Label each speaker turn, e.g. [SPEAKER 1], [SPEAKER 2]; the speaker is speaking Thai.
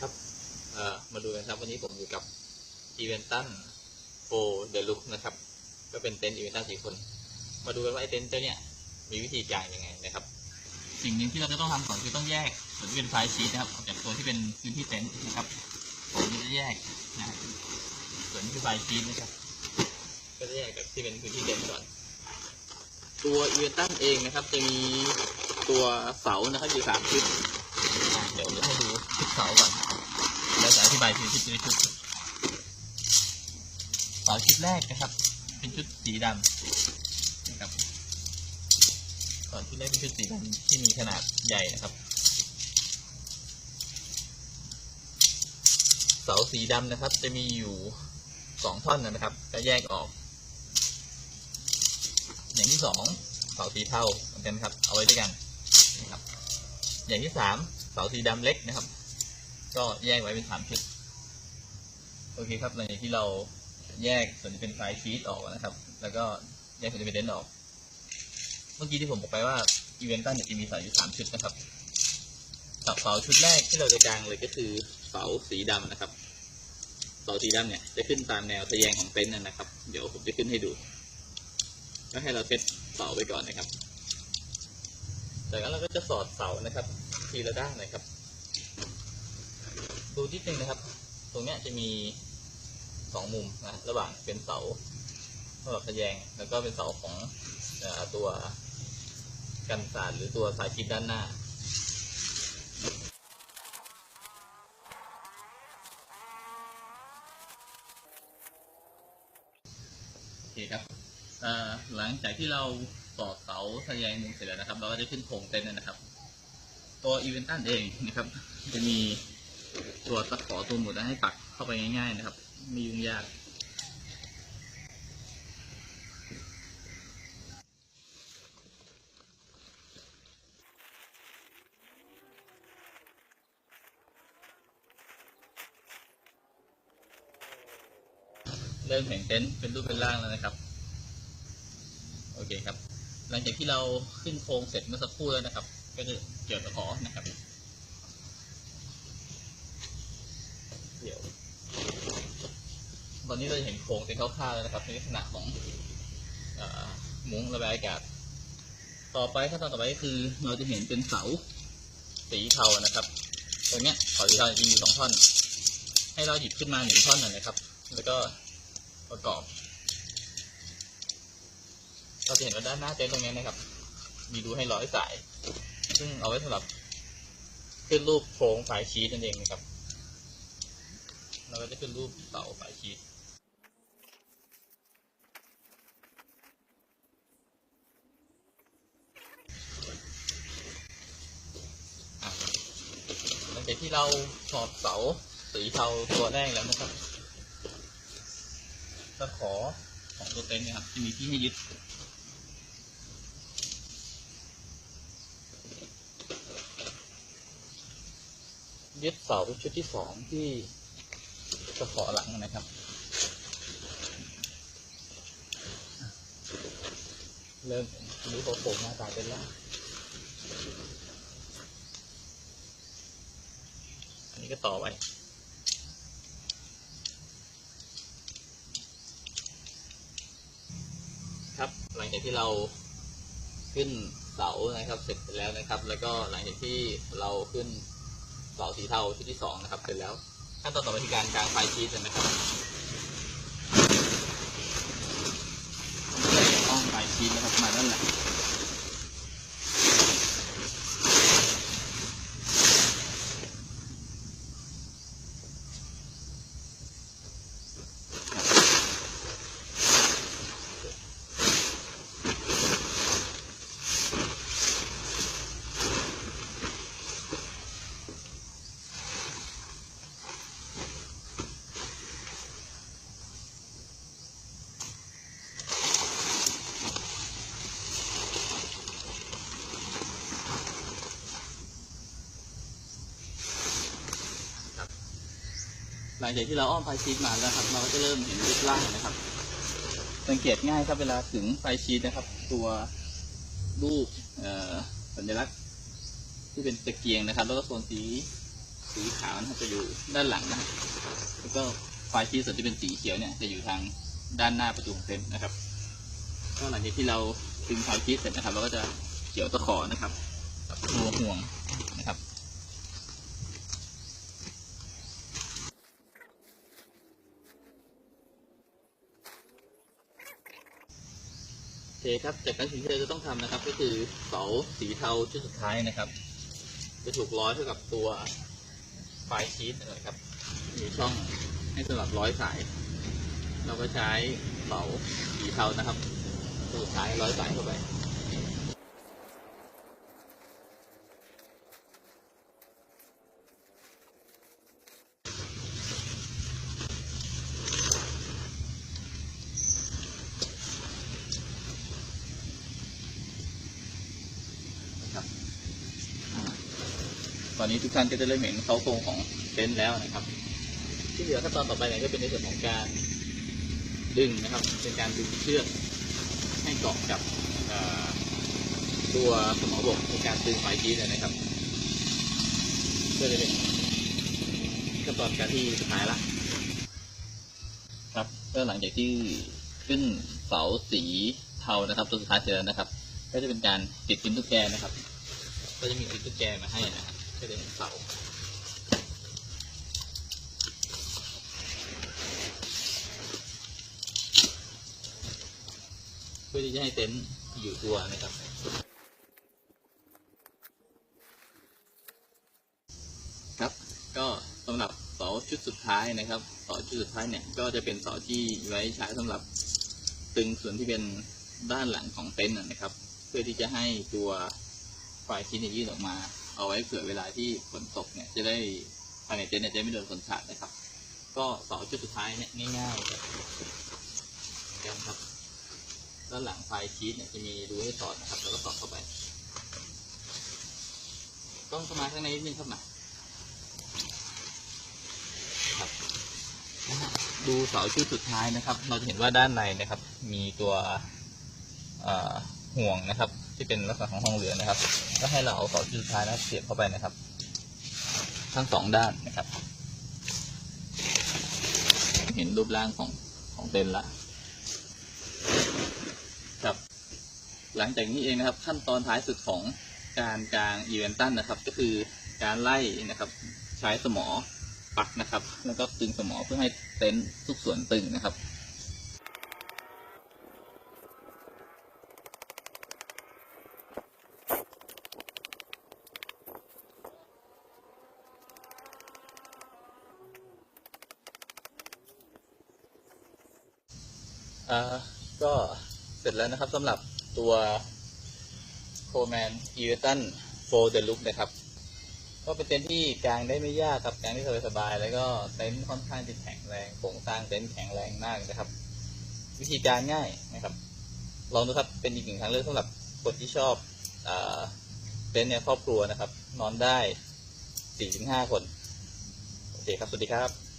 [SPEAKER 1] ครับมาดูกันครับ วันนี้ผมอยู่กับอีเวนตันโฟเดลุกนะครับ ก็เป็นเต็นท์อีเวนตันสี่คน มาดูกันว่าไอเต็นท์เจ้าเนี่ยมีวิธีการยังไงนะครับ สิ่งหนึ่งที่เราจะต้องทำก่อนคือต้องแยกส่วนที่เป็นไฟชีตนะครับออกจากตัวที่เป็นพื้นที่เต็นท์นะครับ ผมจะแยกนะส่วนที่เป็นไฟชีตนะครับ ก็จะแยกกับที่เป็นพื้นที่เต็นท์ก่อน ตัวอีเวนตันเองนะครับ จะมีตัวเสานะครับอยู่สามชุดอะ เดี๋ยวจะให้ดูชุดเสาก่อนแล้วจะอธิบายทีชุดทีละชุดเสาชุดแรกนะครับ เป็นชุดสีดำนะครับเสาชุดแรกเป็นชุดสีดำที่มีขนาดใหญ่นะครับ เสาสีดำนะครับ จะมีอยู่สองท่อนนะครับ จะแยกออก อย่างที่สองเสาสีเทาเหมือนกันครับ เอาไว้ด้วยกัน อย่างที่สามเสาสีดำเล็กนะครับ ก็แยกไว้เป็นสามชุดโอเคครับหลังจากที่เราแยกส่วนที่เป็นไฟชีตออกนะครับ แล้วก็แยกส่วนที่เป็นเดนออก เมื่อกี้ที่ผมบอกไปว่าอีเวนต์ตั้นจะมีเสาอยู่สามชุดนะครับเสาชุดแรกที่เราจะกางเลยก็คือเสาสีดำนะครับเสาสีดำเนี่ยจะขึ้นตามแนวทะแยงของเต็นท์นะครับ เดี๋ยวผมจะขึ้นให้ดูก็ให้เราเซตเสาไปก่อนนะครับ จากนั้นเราก็จะสอดเสานะครับ ทีละด้านนะครับ ดูที่หนึ่งนะครับ ตรงนี้จะมีสองมุมนะระหว่างเป็นเสาสำหรับทะแยงแล้วก็เป็นเสาของตัวกันสาดหรือตัวสายชิดด้านหน้าโอเคครับหลังจากที่เรา ต่อเสาทะแยงมุมเสร็จแล้วนะครับ เราก็จะขึ้นโครงเต็นท์นะครับ ตัวอีเวนตันเองนะครับ จะมีตัวตะขอตัวหมุดให้ปักเข้าไปง่ายๆนะครับ ไม่ยุ่งยาก เริ่มเห็นเต็นท์เป็นรูปเป็นร่างแล้วนะครับ โอเคครับ หลังจากที่เราขึ้นโครงเสร็จเมื่อสักครู่แล้วนะครับ ก็จะเกี่ยวกับขอนะครับ เดี๋ยว ตอนนี้เราจะเห็นโครงเป็นคร่าวๆแล้วนะครับ ในลักษณะของอมุ้งระบายอากาศ ต่อไปขั้นตอนต่อไปก็คือ เราจะเห็นเป็นเสาสีเทานะครับ ตรงเนี้ยเสาสีเทาจะมีสองท่อน ให้เราหยิบขึ้นมาหนึ่งท่อนหน่อยนะครับ แล้วก็ประกอบ เราจะเห็นว่าด้านหน้าเต็นท์ตรงนี้นะครับ มีรูให้ร้อยสาย ซึ่งเอาไว้สำหรับขึ้นรูปโครงฝายชีสนั่นเองนะครับ เราก็จะขึ้นรูปเสาฝายชีสอะหลังจากที่เราถอดเสาสีเทาตัวแรกแล้วนะครับตะขอของตัวเต็นท์นะครับจะมีที่ให้ยึด ยึดเสาชุดที่สองที่ตะขอหลังนะครับ เริ่มดูโผล่หน้าตาเป็นแล้วอันนี้ก็ต่อไปครับหลังจากที่เราขึ้นเสานะครับเสร็จแล้วนะครับ แล้วก็หลังจากที่เราขึ้น เสาสีเทาชุดที่สองนะครับ เสร็จแล้วขั้นตอนต่อไปคือการกางไฟชีสนะครับต้องไฟชีสนะครับมาด้านหลัง ลังจากที่เราอ้อมไฟชีสมาแล้วครับ เราก็จะเริ่มเห็นรูปร่างนะครับ สังเกตง่ายครับเวลาถึงไฟชีสนะครับ ตัวรูปสัญลักษณ์ที่เป็นตะเกียงนะครับ แล้วก็โซนสีสีขาวนะครับจะอยู่ด้านหลังนะครับแล้วก็ไฟชีสส่วนที่เป็นสีเขียวเนี่ยจะอยู่ทางด้านหน้าประตูของเต็นท์นะครับก็หลังจากที่เราดึงไฟชีสเสร็จนะครับ เราก็จะเกี่ยวตะขอนะครับตัวห่วงนะครับ โอ เคครับ จากการสิ่งที่เราจะต้องทำนะครับ ก็คือเสาสีเทาชุดสุดท้ายนะครับ จะถูกร้อยเข้ากับตัวไฟชีตนะครับ มีช่องให้สำหรับร้อยสาย เราก็ใช้เสาสีเทานะครับสุดท้ายร้อยสายเข้าไป นะครับอ่า ตอนนี้ทุกท่านก็จะเริ่มเห็นเขาโครงของเต็นท์แล้วนะครับ ที่เหลือขั้นตอนต่อไปเนี่ยก็เป็นในส่วนของการดึงนะครับ เป็นการดึงเชือกให้เกาะกับเอ่อตัวสมอบกในการดึงไฟจีเลยนะครับเพื่อจะเป็นขั้นตอนการที่สุดท้ายละครับก็หลังจากที่ขึ้นเสาสีเทานะครับ ตัวสุดท้ายเสร็จแล้วนะครับ ก็จะเป็นการติดพิมพ์ตุ๊กแกนะครับ ก็จะมีพิมพ์ตุ๊กแกมาให้นะครับก็ จะเป็นเสาเพื่อที่จะให้เต็นท์อยู่ตัวนะครับครับก็สำหรับเสาชุดสุดท้ายนะครับเสาชุดสุดท้ายเนี่ยก็จะเป็นเสาที่ไว้ใช้สำหรับตึงส่วนที่เป็นด้านหลังของเต็นท์นะนะครับ เพื่อที่จะให้ตัวไฟชิ้นเนี่ยยืดออกมา เอาไว้เผื่อเวลาที่ฝนตกเนี่ยจะได้ภายในเต็นท์เนี่ยจะไม่โดนฝนสาดนะครับ ก็เสาชุดสุดท้ายเนี่ยง่ายๆครับกันครับด้านหลังไฟชีสเนี่ยจะมีรูให้สอดนะครับ แล้วก็สอดเข้าไป ต้องเข้ามาข้างในนิดนึงครับมาครับดูเสาชุดสุดท้ายนะครับ เราจะเห็นว่าด้านในนะครับ มีตัวห่วงนะครับ ที่เป็นลักษณะของห้องเรือนะครับ ก็ให้เราเอาเสาชุดสุดท้ายนะเสียบเข้าไปนะครับ ทั้งสองด้านนะครับ เห็นรูปร่างของของเต็นละครับ หลังจากนี้เองนะครับ ขั้นตอนท้ายสุดของการกางอีเวนตันนะครับ ก็คือการไล่นะครับ ใช้สมอปักนะครับ แล้วก็ตึงสมอเพื่อให้เต็นท์ทุกส่วนตึงนะครับ อ่าก็เสร็จแล้วนะครับสำหรับตัวโคแมนอีเวตันโฟเดลุกนะครับ ก็เป็นเต็นท์ที่กางได้ไม่ยากครับกางได้สบายๆแล้วก็เต็นท์ค่อนข้างจะแข็งแรงโครงสร้างเต็นท์แข็งแรงมากนะครับ วิธีการง่ายนะครับ ลองดูครับเป็นอีกหนึ่งทางเลือกสำหรับคนที่ชอบอเต็นท์เนี่ยครอบครัวนะครับ นอนได้สี่ถึงห้าคน โอเคครับ สวัสดีครับ